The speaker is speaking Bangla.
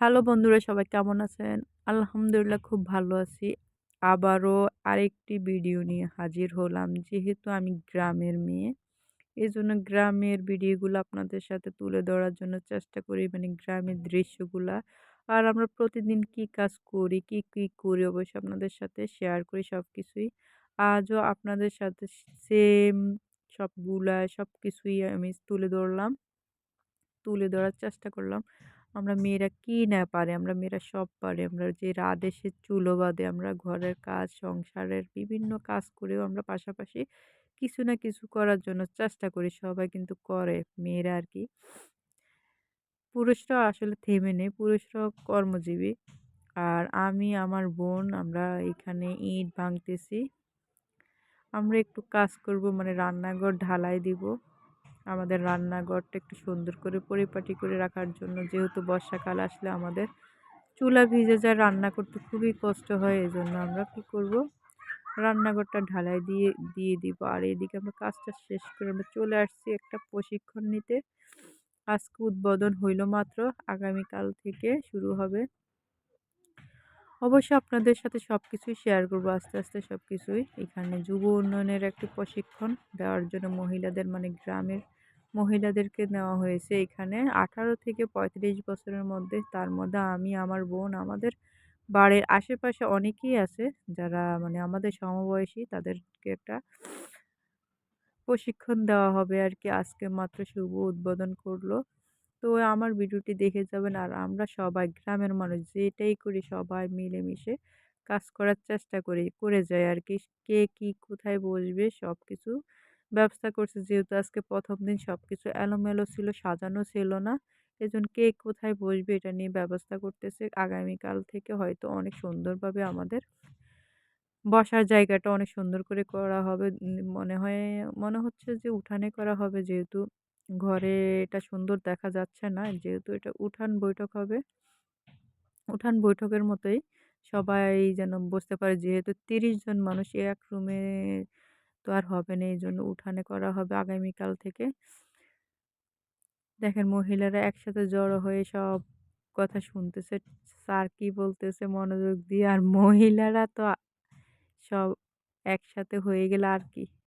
হ্যালো বন্ধুরা সবাই কেমন আছেন? আলহামদুলিল্লাহ খুব ভালো আছি। আবারও আরেকটি ভিডিও নিয়ে হাজির হলাম। যেহেতু আমি গ্রামের মেয়ে, এই জন্য গ্রামের ভিডিওগুলো আপনাদের সাথে তুলে ধরার জন্য চেষ্টা করি। মানে গ্রামের দৃশ্যগুলা। আর আমরা প্রতিদিন কি কাজ করি, কি, কি করি অবশ্যই আপনাদের সাথে শেয়ার করি সব কিছুই আজও আপনাদের সাথে সেম সবগুলা সব কিছুই আমি তুলে ধরলাম। তুলে ধরার চেষ্টা করলাম। আমরা মেয়েরা কি না পারে আমরা মেয়েরা সব পারে আমরা যে রাত চুলো বাঁধে, আমরা ঘরের কাজ, সংসারের বিভিন্ন কাজ করেও আমরা পাশাপাশি কিছু না কিছু করার জন্য চেষ্টা করি। সবাই কিন্তু করে, মেয়েরা আর কি পুরুষরা আসলে থেমে নেই। পুরুষরাও কর্মজীবী। আর আমি আমার বোন আমরা এখানে ইট ভাঙতেছি। আমরা একটু কাজ করব মানে রান্নাঘর ঢালাই দিব। আমাদের রান্নাঘরটা একটু সুন্দর করে পরিপাটি করে রাখার জন্য। যেহেতু বর্ষাকাল আসলে আমাদের চুলা ভিজে যায়, রান্না করতে খুবই কষ্ট হয় এই জন্য আমরা কি করব? রান্নাঘরটা ঢালাই দিয়ে দিয়ে দিব। আর এদিকে আমরা কাজটা শেষ করে আমরা চলে আসছি একটা প্রশিক্ষণ নিতে। আজকে উদ্বোধন হইল মাত্র, আগামীকাল থেকে শুরু হবে। অবশ্যই আপনাদের সাথে সব কিছুই শেয়ার করব। আস্তে আস্তে সব কিছুই এখানে যুব উন্নয়নের একটি প্রশিক্ষণ দেওয়ার জন্য মহিলাদের মানে গ্রামের মহিলাদেরকে নেওয়া হয়েছে। এখানে আঠারো থেকে পঁয়ত্রিশ বছরের মধ্যে, তার মধ্যে আমি, আমার বোন, আমাদের বাড়ির আশেপাশে অনেকেই আছে, যারা মানে আমাদের সমবয়সী, তাদেরকে একটা প্রশিক্ষণ দেওয়া হবে আর কি। আজকে মাত্র শুভ উদ্বোধন করল। তো আমার ভিডিওটি দেখে যাবেন। আর আমরা সবাই গ্রামের মানুষ, যেটাই করি সবাই মিলেমিশে কাজ করার চেষ্টা করি, করে যাই আর কি। কে কি কোথায় বসবে সব কিছু ব্যবস্থা করছে। যেহেতু আজকে প্রথম দিন সব কিছু এলোমেলো ছিল, সাজানো ছিল না। এজন্য কে কোথায় বসবে এটা নিয়ে ব্যবস্থা করতেছে। আগামীকাল থেকে হয়তো অনেক সুন্দরভাবে আমাদের বসার জায়গাটা অনেক সুন্দর করে করা হবে। মনে হয়, মনে হচ্ছে যে উঠানে করা হবে যেহেতু ঘরে এটা সুন্দর দেখা যাচ্ছে না। যেহেতু এটা উঠান বৈঠক হবে। উঠান বৈঠকের মতোই সবাই যেন বসতে পারে। যেহেতু তিরিশ জন মানুষ এক রুমে তো আর হবে না। এই জন্য উঠানে করা হবে আগামীকাল থেকে। দেখেন মহিলারা একসাথে জড়ো হয়ে সব কথা শুনতেছে। স্যার কি বলতেছে মনোযোগ দিয়ে? আর মহিলারা তো সব একসাথে হয়ে গেলে আর কি?